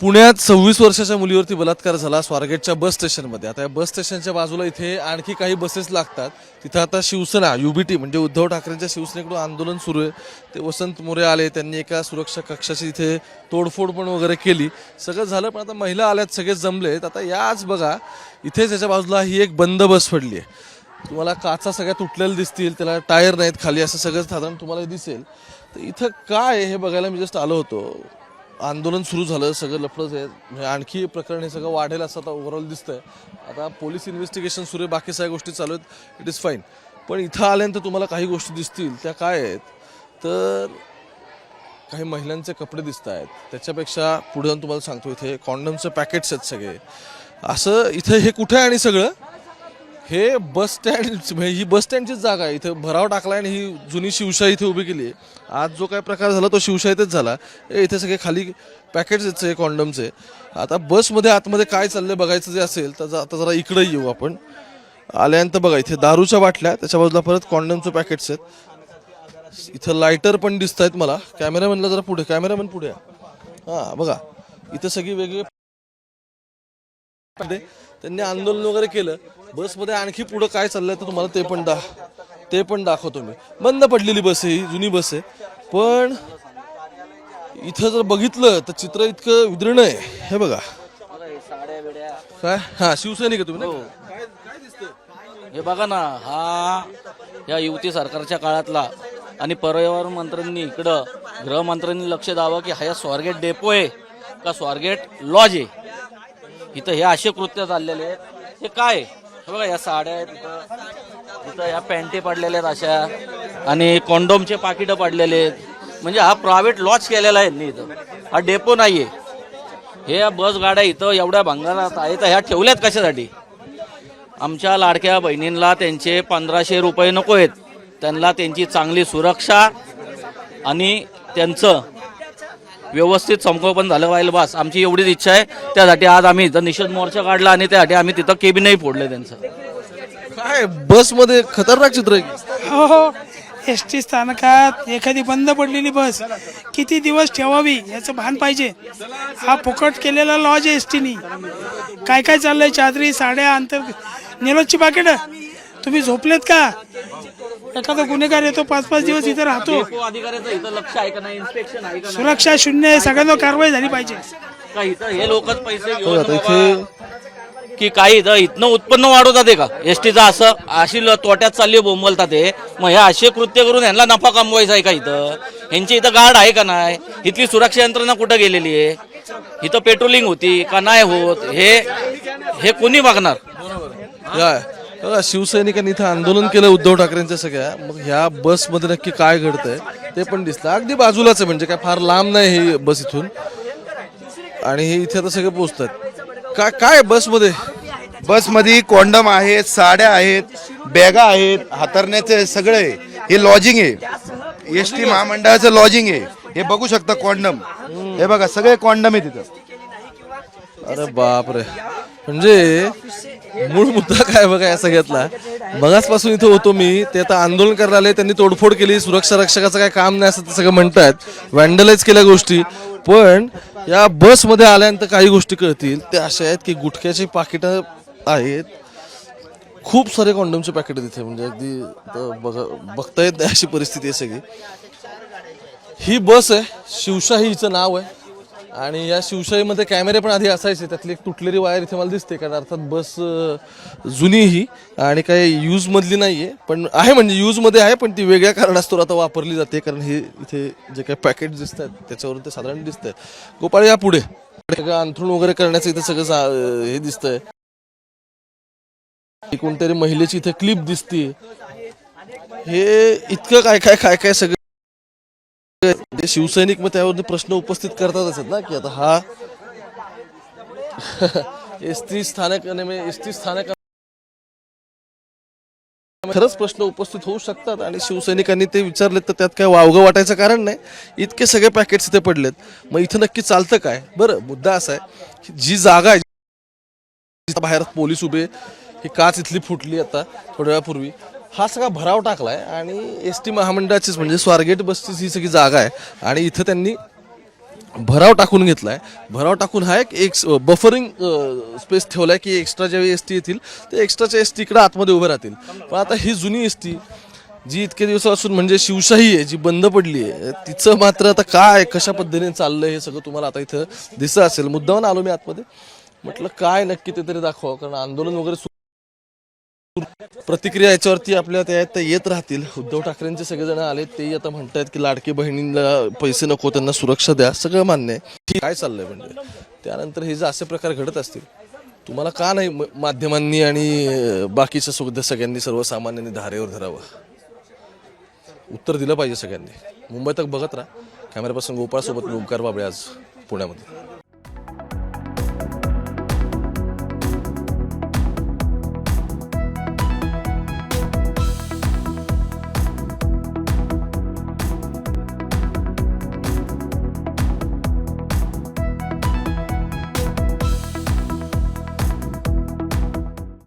पुण्यात सव्वीस वर्षाच्या मुलीवरती बलात्कार झाला स्वारगेटच्या बस स्टेशनमध्ये. आता या बस स्टेशनच्या बाजूला इथे आणखी काही बसेस लागतात. तिथं आता शिवसेना युबीटी म्हणजे उद्धव ठाकरेंच्या शिवसेनेकडून आंदोलन सुरू आहे. ते वसंत मोरे आले त्यांनी एका सुरक्षा कक्षाची इथे तोडफोड पण वगैरे केली. सगळं झालं पण आता महिला आल्यात सगळे जमलेत. आता याच बघा इथेच याच्या बाजूला ही एक बंद बस पडली आहे तुम्हाला काचा सगळ्या तुटलेल्या दिसतील त्याला टायर नाहीत खाली असं सगळं साधारण तुम्हाला दिसेल. तर इथं काय आहे हे बघायला मी जस्ट आलो होतो. आंदोलन सुरू झालं सगळं लफडच आहे म्हणजे आणखी प्रकरण हे सगळं वाढेल असं आता ओव्हरऑल दिसतंय. आता पोलीस इन्व्हेस्टिगेशन सुरू आहे बाकी सगळ्या गोष्टी चालू आहेत. इट इज फाईन पण इथं आल्यानंतर तुम्हाला काही गोष्टी दिसतील त्या काय आहेत? तर काही महिलांचे कपडे दिसत आहेत. त्याच्यापेक्षा पुढे जाऊन तुम्हाला सांगतो इथे कॉन्डमचे पॅकेट्स आहेत सगळे. असं इथं हे कुठे आहे आणि सगळं? हे बस स्टँड म्हणजे ही बस स्टँडचीच जागा आहे. इथं भराव टाकला आणि ही जुनी शिवशाही इथे उभी केली आहे. आज जो काय प्रकार झाला तो शिवशाहीतच झाला. इथे सगळे खाली पॅकेट्स आहेत सगळे कॉन्डमचे आता बसमध्ये आतमध्ये काय चाललंय बघायचं जे असेल तर आता जरा इकडे येऊ आपण. आल्यानंतर बघा इथे दारूच्या बाटल्या त्याच्या बाजूला परत कॉन्डमचे पॅकेट्स आहेत. इथं लायटर पण दिसत आहेत मला. कॅमेरामॅनला जरा पुढे कॅमेरामॅन पुढे हां बघा. इथं सगळी वेगळी त्यांनी आंदोलन वगैरे केलं. बसमध्ये आणखी पुढं काय चाललंय तर तुम्हाला ते पण दा ते पण दाखवतो मी. बंद पडलेली बस आहे ही जुनी बस आहे. पण इथं जर बघितलं तर चित्र इतकं विदृढ आहे. हे बघा. काय? हा शिवसैनिक आहे तुम्ही ना? हे. बघा ना हा या युती सरकारच्या काळातला आणि पर्यावरण मंत्र्यांनी इकडं गृहमंत्र्यांनी लक्ष द्यावं की हा या स्वारगेट डेपो आहे का? स्वारगेट लॉज आहे. इथं हे असे कृत्य चाललेले आहेत. हे काय? आहे? हे बघा या साड्या आहेत इथं. इथं या पॅन्टी पडलेल्या आहेत अशा. आणि कॉन्डोमचे पाकिटं पडलेले आहेत. म्हणजे हा प्रायव्हेट लॉज केलेला आहे इथं. हा डेपो नाही आहे हे बस गाड्या इथं एवढ्या भंगारात आहेत. ह्या ठेवल्यात कशासाठी? आमच्या लाडक्या बहिणींना त्यांचे पंधराशे रुपये नको आहेत. त्यांना त्यांची चांगली सुरक्षा आणि त्यांचं व्यवस्थित संगोपन झालं पाहिजे बस. आमची एवढीच इच्छा आहे. त्यासाठी आज आम्ही इथं निषेध मोर्चा काढला आणि त्यासाठी आम्ही तिथं केबिनही फोडले त्यांचं. काय बसमध्ये खतरनाक चित्र आहे. हो हो. एस टी स्थानकात एखादी बंद पडलेली बस किती दिवस ठेवावी याचं भान पाहिजे. हा फुकट केलेला लॉज आहे एस टीनी काय काय चाललंय चादरी साड्या अंतर निरोजची पाकिट? तुम्ही झोपलेत का? एखादा गुन्हेगार येतो पाच पाच दिवस इथं राहतो. डेपो अधिकाऱ्याचं इथं लक्ष आहे का नाही इन्स्पेक्शन आहे का नाही? सुरक्षा शून्य आहे सगळ्यांवर कारवाई झाली पाहिजे. का इथं हे लोकच पैसे हो घेऊन बाबा की काही इथं इथनं उत्पन्न वाढवतात ते का? एस टीचं असं अशी ल- तोट्यात चालली बोंबलतात ते मग हे असे कृत्य करून यांना नफा कमवायचा आहे का इथं? ह्यांची इथं गार्ड आहे का नाही? इथली सुरक्षा यंत्रणा कुठं गेलेली आहे? इथं पेट्रोलिंग होती का नाही होत? हे हे कोणी बघणार? बघा शिवसैनिकांनी इथं आंदोलन केलं उद्धव ठाकरेंच्या सगळ्या. मग ह्या बसमध्ये नक्की काय घडतंय ते पण दिसलं. अगदी बाजूलाच आहे म्हणजे काय फार लांब नाही ही बस इथून. आणि हे इथे आता सगळे पोहोचतात. काय काय बसमध्ये बसमध्ये कॉन्डम आहेत साड्या आहेत बॅगा आहेत हातरण्याचे सगळे. हे लॉजिंग आहे. एस टी महामंडळाचं लॉजिंग आहे. हे बघू शकता कॉन्डम हे बघा सगळे कॉन्डम आहे तिथं अरे बापरे. म्हणजे मूळ मुद्दा काय बघा या सगळ्यातला? मगाचपासून इथं होतो मी ते आता आंदोलन करायला आले त्यांनी तोडफोड केली सुरक्षा रक्षकाचं काय काम नाही असं ते सगळं म्हणतायत व्हँडलाइज केल्या गोष्टी. पण या बसमध्ये आल्यानंतर काही गोष्टी कळतील ते अशा आहेत की गुटख्याची पाकिटं आहेत. खूप सारे कॉन्डमचे पॅकेट तिथे म्हणजे अगदी बघा बघता येत नाही अशी परिस्थिती आहे सगळी. ही बस आहे शिवशाही हिचं नाव आहे. आणि या शिवशाहीमध्ये कॅमेरे पण आधी असायचे त्यातली एक तुटलेली वायर इथे मला दिसते कारण अर्थात बस जुनी ही आणि काही यूजमधली नाही आहे पण आहे म्हणजे यूजमध्ये आहे पण ती वेगळ्या कारणास्तव आता वापरली जाते कारण हे इथे जे काही पॅकेट दिसत आहेत त्याच्यावरून ते साधारण दिसत आहे गोपाळ या पुढे. सगळं अंथरूण वगैरे करण्याचं इथे सगळं हे अं, हे दिसतंय. कोणतरी महिलेची इथे क्लिप दिसते हे इतकं काय काय काय काय सगळं जे शिवसैनिक मग त्यावर प्रश्न उपस्थित करतातच आहेत ना की आता हा एस टी स्थानक म्हणजे एस टी स्थानक खरंच प्रश्न उपस्थित होऊ शकतात आणि शिवसैनिकांनी ते विचारलेत तर त्यात काय वावगं वाटायचं कारण नाही. इतके सगळे पॅकेट्स इथे पडलेत. मग इथं नक्की चालतं काय? बरं मुद्दा असा आहे की जी जागा आहे बाहेर पोलीस उभे ही काच इथली फुटली आता थोड्या वेळापूर्वी. हा सगळा भराव टाकलाय आणि एस टी महामंडळाचीच म्हणजे स्वारगेट बसचीच ही सगळी जागा आहे. आणि इथं त्यांनी भराव टाकून घेतलाय. भराव टाकून हा एक एक बफरिंग स्पेस ठेवलाय की एक्स्ट्रा ज्यावेळी एस टी येतील ते एक्स्ट्राच्या एस टीकडे आतमध्ये उभे राहतील. पण आता ही जुनी एस टी जी इतके दिवसापासून म्हणजे शिवशाही आहे जी बंद पडली आहे तिचं मात्र आता काय कशा पद्धतीने चाललंय हे सगळं तुम्हाला आता इथं दिसत असेल. मुद्दाहून आलो मी आतमध्ये. म्हटलं काय नक्की ते तरी दाखवा कारण आंदोलन वगैरे प्रतिक्रिया याच्यावरती आपल्या त्या त्या येत राहतील. उद्धव ठाकरेंचे सगळेजण आले ते आता म्हणतायत की लाडकी बहिणींना पैसे नको त्यांना सुरक्षा द्या सगळं मान्य आहे. ठीक काय चाललंय म्हणजे? त्यानंतर हे जे असे प्रकार घडत असतील तुम्हाला का नाही म- माध्यमांनी आणि बाकीच्या सुद्धा सगळ्यांनी सर्वसामान्यांनी धारेवर धरावं? उत्तर दिलं पाहिजे सगळ्यांनी. मुंबई तक बघत राहा. कॅमेरापासून गोपाळसोबत ओंकार बाबळे आज पुण्यामध्ये.